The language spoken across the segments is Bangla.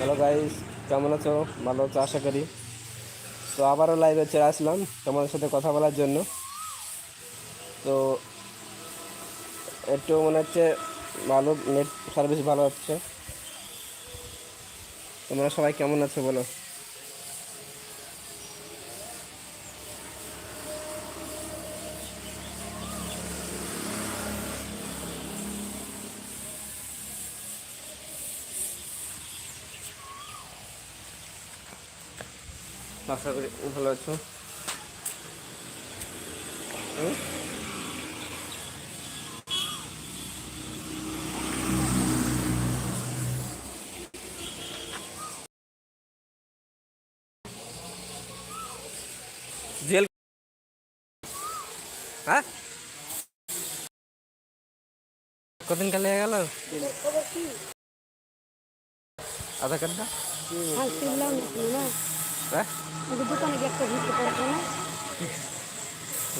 হ্যালো গাইস কেমন আছো? ভালো আছো, আশা করি। তো আবারও লাইভে চলে আসলাম তোমাদের সাথে কথা বলার জন্য। তো একটু মনে হচ্ছে ভালো নেট সার্ভিস ভালো হচ্ছে। তোমরা সবাই কেমন আছো বলো? আশা করি ভালো আছো? জেল হ্যাঁ? কদিন কালে গেল? আধার কার্ডটা? হ্যাঁ শিখলাম না হ্যাঁ ওদের দোকানে গিয়ে একটা ভিড়তে পড়তো না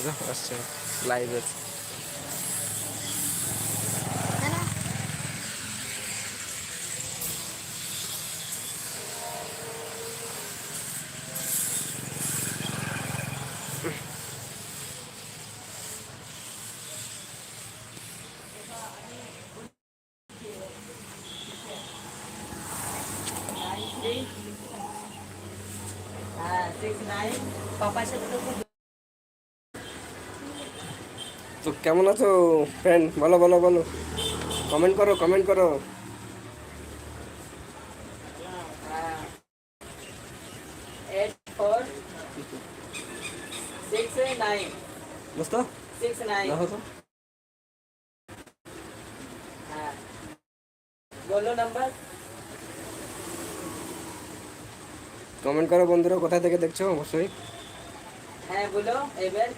যা, আসছে লাইভ আছে পাপার সাথে তো কেমন আছো ফ্রেন্ড বলো বলো বলো। কমেন্ট করো কমেন্ট করো। বুঝতো six nine কমেন্ট করো বন্ধুরা কোথায় থেকে দেখছ? অবশ্যই। হ্যাঁ বলো এবার।